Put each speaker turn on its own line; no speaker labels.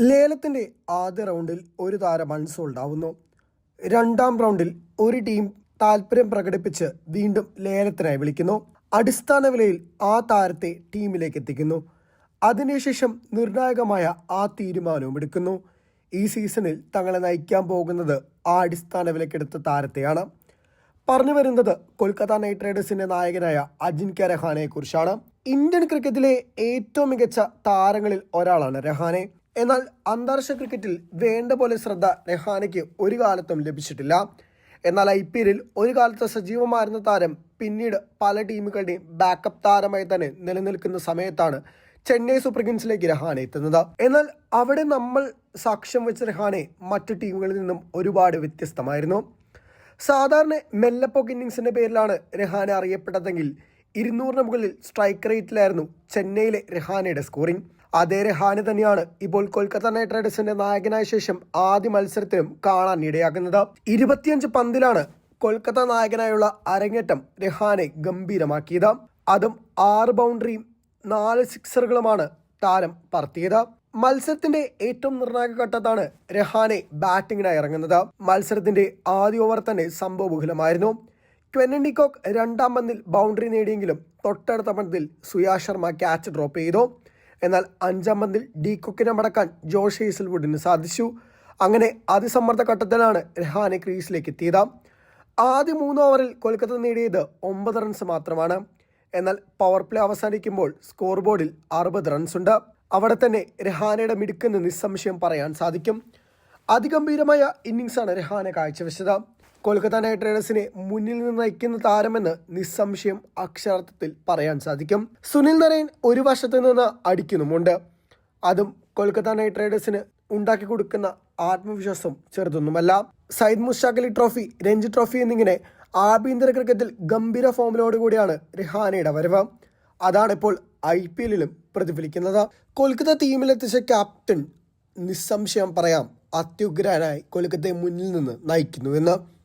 ലേലത്തിന്റെ ആദ്യ റൗണ്ടിൽ ഒരു താരം അൺസോൾഡ് ആവുന്നു രണ്ടാം റൗണ്ടിൽ ഒരു ടീം താല്പര്യം പ്രകടിപ്പിച്ച് വീണ്ടും ലേലത്തിനായി വിളിക്കുന്നു. അടിസ്ഥാന വിലയിൽ ആ താരത്തെ ടീമിലേക്ക് എത്തിക്കുന്നു. അതിനുശേഷം നിർണായകമായ ആ തീരുമാനവും എടുക്കുന്നു. ഈ സീസണിൽ തങ്ങളെ നയിക്കാൻ പോകുന്നത് ആ അടിസ്ഥാന വിലക്കെടുത്ത താരത്തെയാണ്. പറഞ്ഞു വരുന്നത് കൊൽക്കത്ത നൈറ്റ് റൈഡേഴ്സിന്റെ നായകനായ അജിൻക്യ രഹാനെ കുറിച്ചാണ് ഇന്ത്യൻ ക്രിക്കറ്റിലെ ഏറ്റവും മികച്ച താരങ്ങളിൽ ഒരാളാണ് രഹാനെ. എന്നാൽ അന്താരാഷ്ട്ര ക്രിക്കറ്റിൽ വേണ്ട പോലെ ശ്രദ്ധ രഹാനയ്ക്ക് ഒരു കാലത്തും ലഭിച്ചിട്ടില്ല. എന്നാൽ ഐ പി എല്ലിൽ ഒരു കാലത്ത് സജീവമായിരുന്ന താരം പിന്നീട് പല ടീമുകളുടെയും ബാക്കപ്പ് താരമായി തന്നെ നിലനിൽക്കുന്ന സമയത്താണ് ചെന്നൈ സൂപ്പർ കിങ്സിലേക്ക് രഹാനെ എത്തുന്നത്. എന്നാൽ അവിടെ നമ്മൾ സാക്ഷ്യം വെച്ച രഹാനെ മറ്റു ടീമുകളിൽ നിന്നും ഒരുപാട് വ്യത്യസ്തമായിരുന്നു. സാധാരണ മെല്ലപ്പോക്ക് ഇന്നിങ്സിന്റെ പേരിലാണ് രഹാനെ അറിയപ്പെട്ടതെങ്കിൽ ഇരുന്നൂറിന് മുകളിൽ സ്ട്രൈക്ക് റേറ്റിലായിരുന്നു ചെന്നൈയിലെ രഹാനയുടെ സ്കോറിംഗ് അതേ രഹാനെ തന്നെയാണ് ഇപ്പോൾ കൊൽക്കത്ത നൈറ്റ് റൈഡേഴ്സിന്റെ നായകനായ ശേഷം ആദ്യ മത്സരത്തിലും കാണാൻ ഇടയാക്കുന്നത്. ഇരുപത്തിയഞ്ച് പന്തിലാണ് കൊൽക്കത്ത നായകനായുള്ള അരങ്ങേറ്റം രഹാനെ ഗംഭീരമാക്കിയത്. അതും ആറ് ബൗണ്ടറിയും നാല് സിക്സറുകളുമാണ് താരം പറത്തിയത്. മത്സരത്തിന്റെ ഏറ്റവും നിർണായക ഘട്ടത്താണ് രഹാനെ ബാറ്റിംഗിനായി ഇറങ്ങുന്നത്. മത്സരത്തിന്റെ ആദ്യ ഓവർ തന്നെ സംഭവബഹുലമായിരുന്നു ക്വെന്നൻ ഡിക്കോക്ക് രണ്ടാം പന്തിൽ ബൗണ്ടറി നേടിയെങ്കിലും തൊട്ടടുത്ത പന്തിൽ സുയാ ശർമ്മ ക്യാച്ച് ഡ്രോപ്പ് ചെയ്തു. എന്നാൽ അഞ്ചാം പന്തിൽ ഡി കൊക്കിനെ മടക്കാൻ ജോഷ് ഹേസൽവുഡിന് സാധിച്ചു. അങ്ങനെ അതിസമ്മർദ്ദ ഘട്ടത്തിലാണ് രഹാനെ ക്രീസിലേക്ക് എത്തിയത്. ആദ്യ മൂന്ന് ഓവറിൽ കൊൽക്കത്ത നേടിയത് ഒമ്പത് റൺസ് മാത്രമാണ്. എന്നാൽ പവർ പ്ലേ അവസാനിക്കുമ്പോൾ സ്കോർ ബോർഡിൽ അറുപത് റൺസ് ഉണ്ട്. അവിടെ തന്നെ രഹാനയുടെ മിടുക്കെന്ന് നിസ്സംശയം പറയാൻ സാധിക്കും. അതിഗംഭീരമായ ഇന്നിങ്സാണ് രഹാനെ കാഴ്ചവെച്ചത്. കൊൽക്കത്ത നൈറ്റ് റൈഡേഴ്സിനെ മുന്നിൽ നിന്ന് നയിക്കുന്ന താരമെന്ന് നിസ്സംശയം അക്ഷരാർത്ഥത്തിൽ പറയാൻ സാധിക്കും. സുനിൽ നരയൻ ഒരു വശത്ത് നിന്ന് അടിക്കുന്നുമുണ്ട്. അതും കൊൽക്കത്ത നൈറ്റ് റൈഡേഴ്സിന് ഉണ്ടാക്കി കൊടുക്കുന്ന ആത്മവിശ്വാസം ചെറുതൊന്നുമല്ല. സയ്യിദ് മുഷാഖ് അലി ട്രോഫി രഞ്ജി ട്രോഫി എന്നിങ്ങനെ ആഭ്യന്തര ക്രിക്കറ്റിൽ ഗംഭീര ഫോമിലോടുകൂടിയാണ് റിഹാനയുടെ വരവ് അതാണിപ്പോൾ ഐ പി എല്ലിലും പ്രതിഫലിക്കുന്നത്. കൊൽക്കത്ത ടീമിലെത്തിച്ച ക്യാപ്റ്റൻ നിസ്സംശയം പറയാം. അത്യുഗ്രനായി കൊൽക്കത്തയെ മുന്നിൽ നിന്ന് നയിക്കുന്നുവെന്ന്